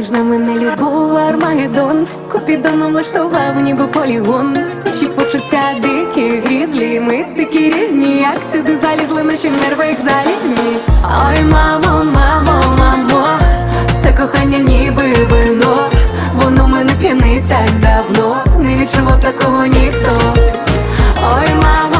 Між нами не любов, Армагеддон. Купідоном влаштував ніби полігон. Наші почуття дикі, грізлі. Ми такі різні, як сюди залізли наші нерви, як залізні. Ой, мамо, мамо, мамо Це кохання ніби вино. Воно мене п'янить так давно. Не відчував такого ніхто. Ой, мамо,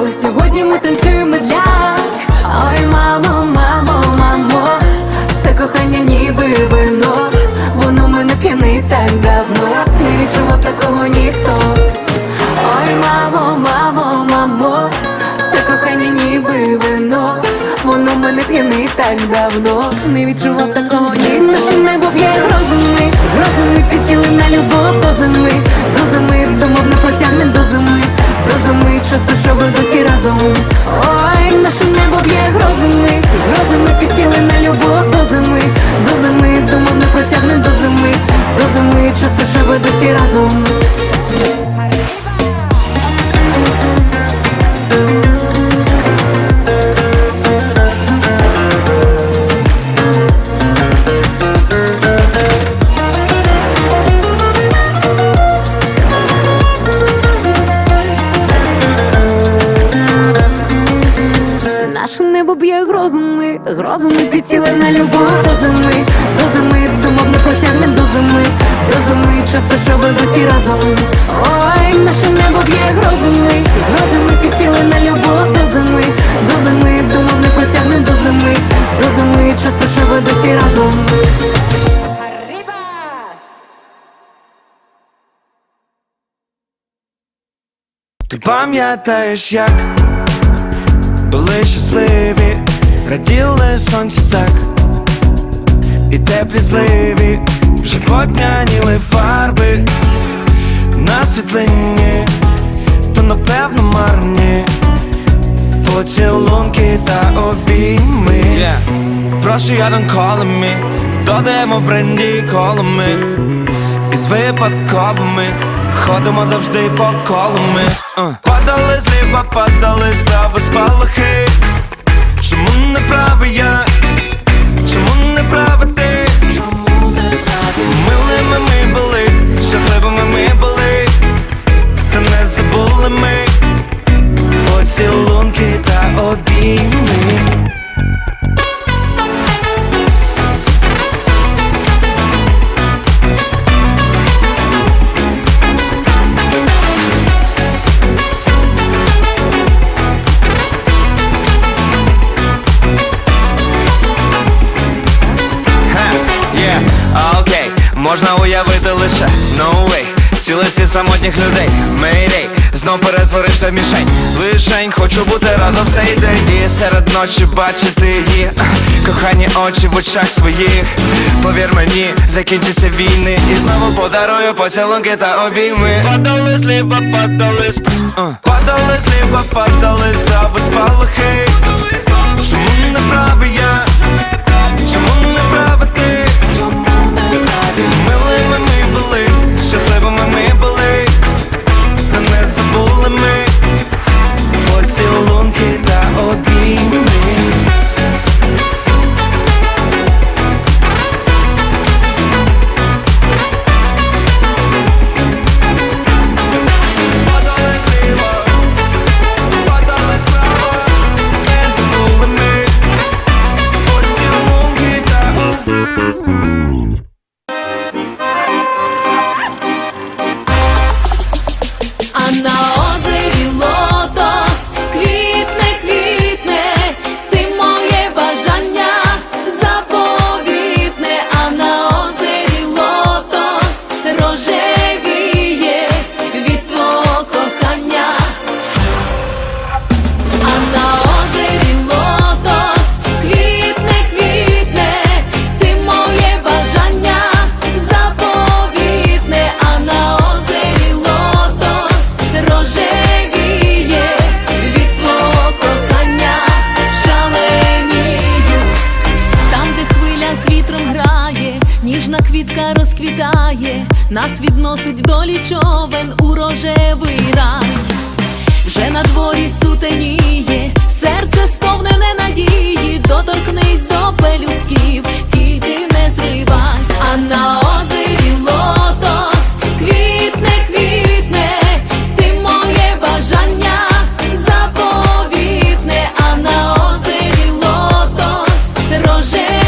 Але сьогодні ми танцюємо для. Ой, мамо, мамо, мамо Це кохання ніби вино. Воно мене п'янить так давно. Не відчував такого ніхто. Ой, мамо, мамо, мамо Це кохання ніби вино. Воно мене п'янить так давно. Не відчував такого ніхто. Наше небо б'є грозами Грозами підсіли на любов до зими. До зими думав не протягнем до зими До зими часто, що ви досі разом. Ой, наше небо б'є грозами. Грозами підсіли на любов до зими. До зими думав не протягнем до зими. До зими часто, що ви досі разом Ти пам'ятаєш, як були щасливі, раділи сонцю так, і теплі зливі, вже подмяніли фарби на світлині, то напевно марні поцілунки та обійми. Прошу, я don't call me, додаємо бренді колами із випадковими ходимо завжди по колами uh. Падали зліва, падали справа спалахи Чому не правий я? Чому не права ти? Милими ми були, щасливими ми були, та не забули ми поцілунки та обійми можна уявити лише. No way. Світ самотніх людей, Mayday. Знов перетворився в мішень. Лишень, хочу бути разом в цей день. І серед ночі бачити її. Кохані очі в очах своїх. Повір мені, закінчаться війни. І знову подарую поцілунки та обійми. Падали зліва, падали справа Падали зліва, падали справа спалахи. Чому не правий я? Чому не права ніжна квітка розквітає, нас відносить долі човен у рожевий рай. Вже на дворі сутеніє, серце сповнене надії, доторкнись до пелюстків, тільки не зривай, а на озері лотос квітне, квітне, ти моє бажання заповітне, а на озері лотос рожевіє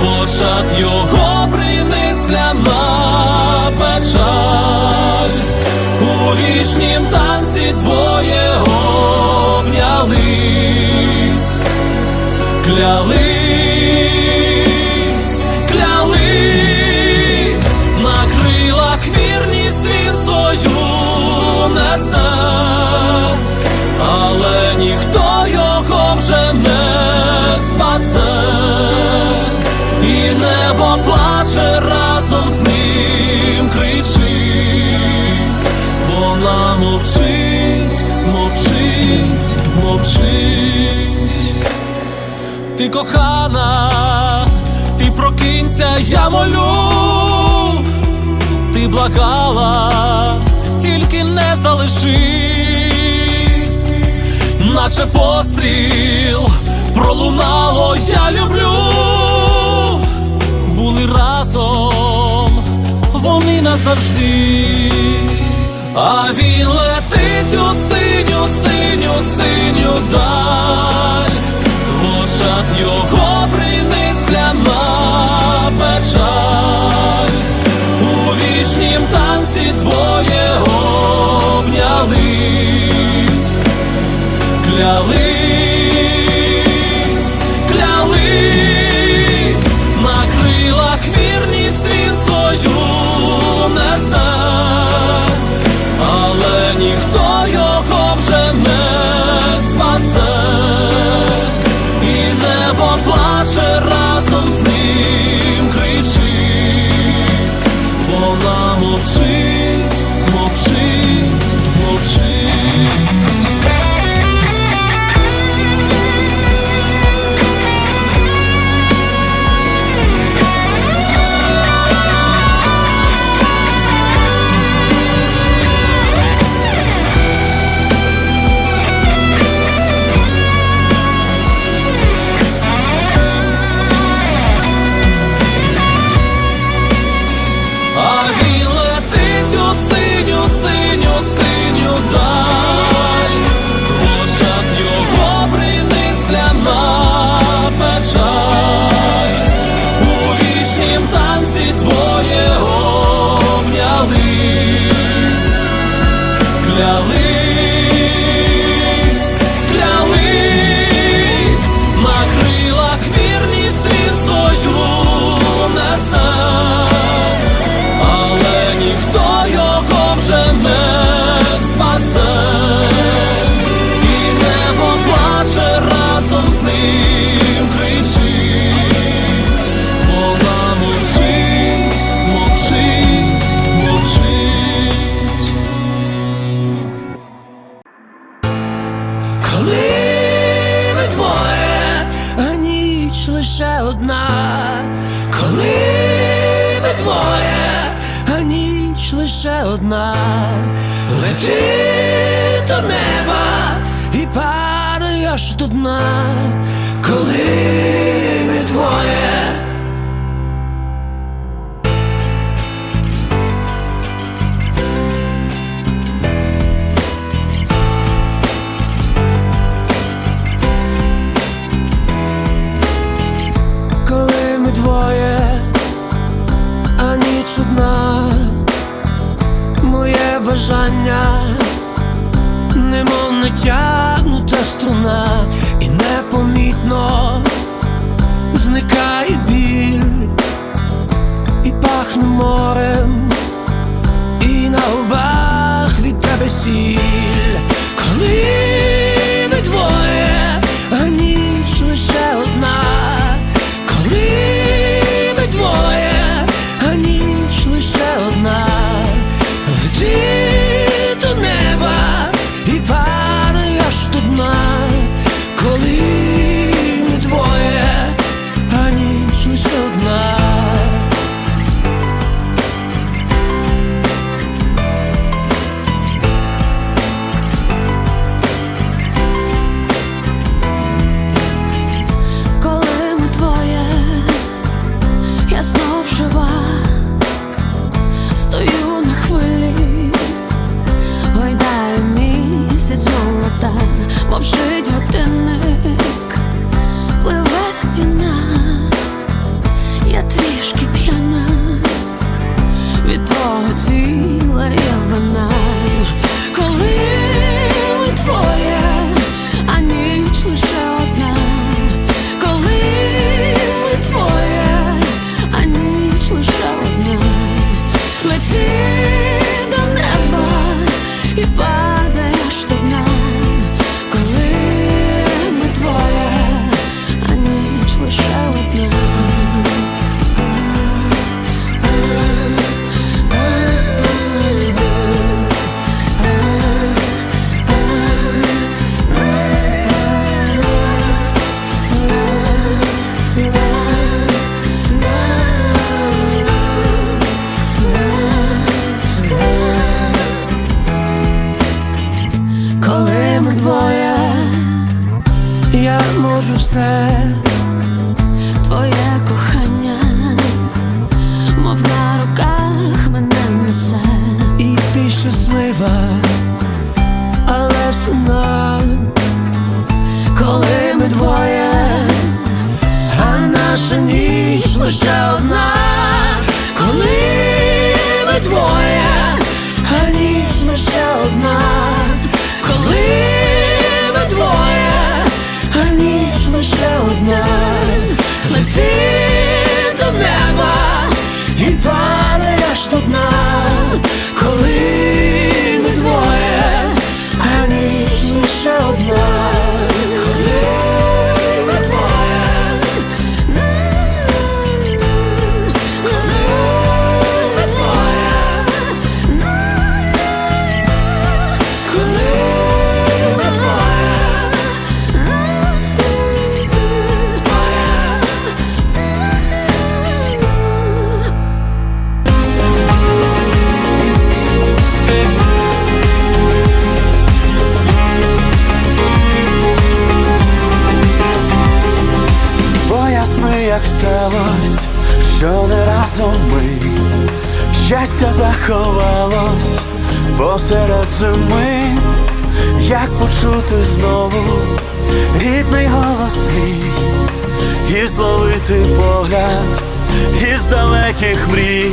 в очах його брине скляна печаль, у вічнім танці твоє обнялись, клялись, клялись, на крилах він свою небо плаче разом з ним кричить, вона мовчить, мовчить, мовчить. Ти кохана, ти прокинься, я молю, ти благала, тільки не залиши, наче постріл пролунало, я люблю, назавжди, а він летить у синю, синю, синю даль, в очах його приниць кляна печаль, у вічнім танці твоє обнялись, клялись, клялись. до дна, коли ми двоє. Коли ми двоє, а ніч одна, моє бажання. Немов натягнута струна see. живе, але сумна, коли ми двоє, а наша ніч лише одна, коли ми двоє, а ніч лише одна, коли ми двоє, а ніч лише одна, лети до неба і падаєш до дна. Брине скляна що не разом ми щастя заховалось посеред зими, як почути знову рідний голос твій і зловити погляд із далеких мрій.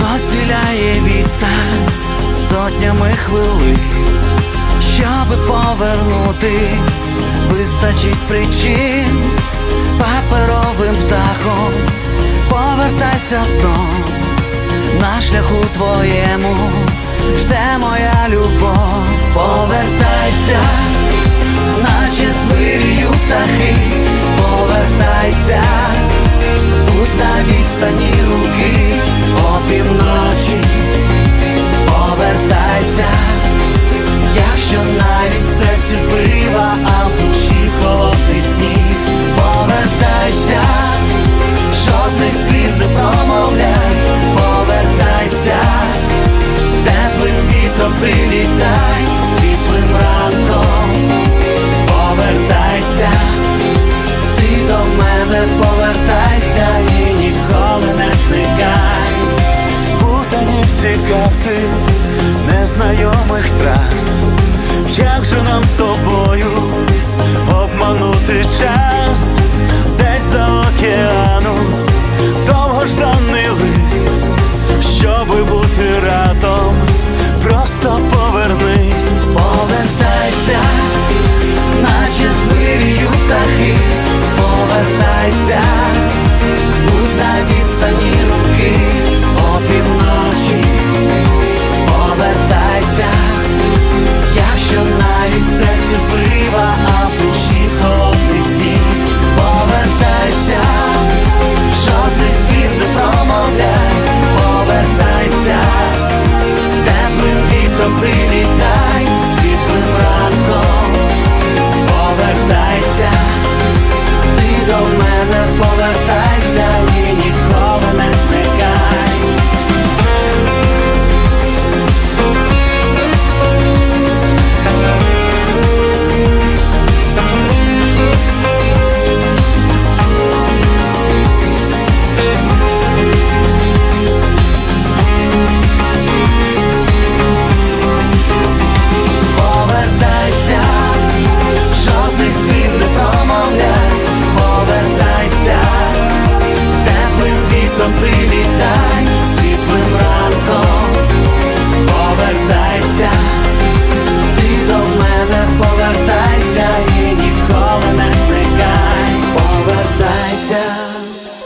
розділяє відстань сотнями хвилин, щоби повернутись, вистачить причин паперовим птахом, повертайся знов на шляху твоєму, жде моя любов, повертайся, наче свирію птахи, повертайся, будь на відстані руки. О півночі повертайся, якщо навіть в серці зли. Не промовляй, повертайся, теплим вітром прилітай, світлим ранком.